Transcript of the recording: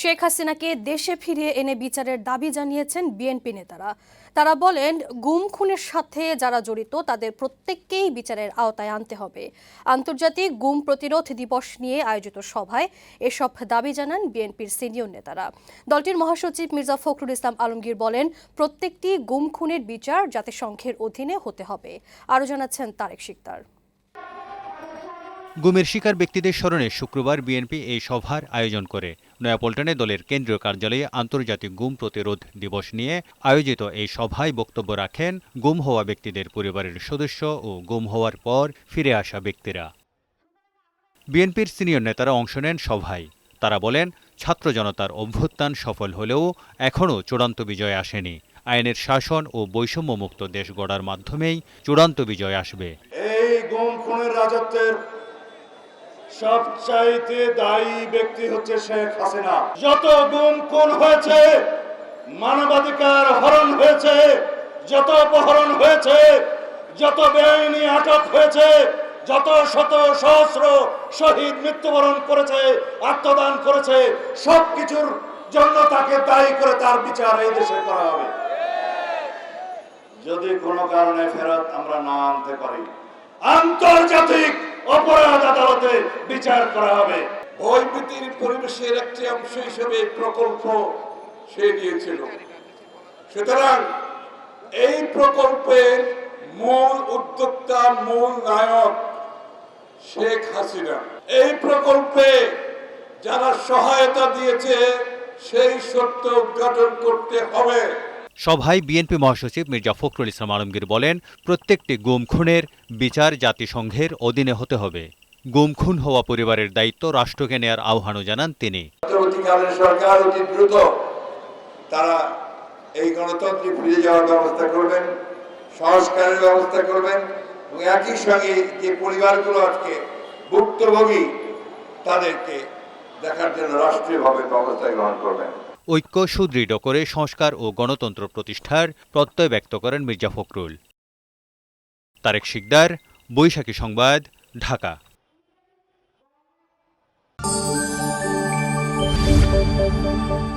শেখ হাসিনাকে দেশে ফিরিয়ে এনে বিচারের দাবি জানিয়েছেন বিএনপি নেতারা। তারা বলেন, গুম খুনের সাথে যারা জড়িত, তাদের প্রত্যেককেই বিচারের আওতায় আনতে হবে। আন্তর্জাতিক গুম প্রতিরোধ দিবস নিয়ে আয়োজিত সভায় এসব দাবি জানান বিএনপির সিনিয়র নেতারা। দলটির মহাসচিব মির্জা ফখরুল ইসলাম আলমগীর বলেন, প্রত্যেকটি গুম খুনের বিচার জাতিসংঘের অধীনে হতে হবে। আরও জানাচ্ছেন তারেক শিকদার। গুমের শিকার ব্যক্তিদের স্মরণে শুক্রবার বিএনপি এই সভার আয়োজন করে। নয়াপল্টনে দলের কেন্দ্রীয় কার্যালয়ে আন্তর্জাতিক গুম প্রতিরোধ দিবস নিয়ে আয়োজিত এই সভায় বক্তব্য রাখেন গুম হওয়া ব্যক্তিদের পরিবারের সদস্য ও গুম হওয়ার পর ফিরে আসা ব্যক্তিরা। বিএনপির সিনিয়র নেতারা অংশ নেন সভায়। তারা বলেন, ছাত্র জনতার অভ্যুত্থান সফল হলেও এখনও চূড়ান্ত বিজয় আসেনি। আইনের শাসন ও বৈষম্যমুক্ত দেশ গড়ার মাধ্যমেই চূড়ান্ত বিজয় আসবে। এই রাজত্বের সবচাইতে দায়ী ব্যক্তি হচ্ছে শেখ হাসিনা। যত গুম খুন হয়েছে, মানবাধিকার হরণ হয়েছে, যত অপহরণ হয়েছে, যত বেআইনি আটক হয়েছে, যত শত সহস্র শহীদ মৃত্যুবরণ করেছে, আত্মদান করেছে, সবকিছুর জন্য তাকে দায়ী করে তার বিচার এই দেশে করা হবে। যদি কোনো কারণে ফেরত আমরা না আনতে পারি, আন্তর্জাতিক অপরাধ আদালতে বিচার করা হবে। ভয়ভীতির পরিবেশের একটি অংশ হিসেবে প্রকল্প সে দিয়েছিল। সুতরাং এই প্রকল্পের মূল উদ্যোক্তা, মূল নায়ক শেখ হাসিনা। এই প্রকল্পে যারা সহায়তা দিয়েছে, সেই সত্য উদ্ঘাটন করতে হবে। সভায় বিএনপি মহাসচিব মির্জা ফখরুল ইসলাম আলমগীর বলেন, প্রত্যেকটি গুম খুনের বিচার জাতিসংঘের অধীনে হতে হবে। গুম খুন হওয়া পরিবারের দায়িত্ব রাষ্ট্রকে নেয়ার আহ্বানও জানান তিনি। সরকার অতি দ্রুত তারা এই গণতন্ত্রে ফিরে যাওয়ার ব্যবস্থা করবেন, সংস্কারের ব্যবস্থা করবেন এবং একই সঙ্গে যে পরিবারগুলো আজকে ভুক্তভোগী, তাদেরকে দেখার জন্য রাষ্ট্রীয়ভাবে ব্যবস্থা গ্রহণ করবেন। ঐক্য সুদৃঢ় করে সংস্কার ও গণতন্ত্র প্রতিষ্ঠার প্রত্যয় ব্যক্ত করেন মির্জা ফখরুল তারেক শিকদার, বৈশাখী সংবাদ, ঢাকা Thank you.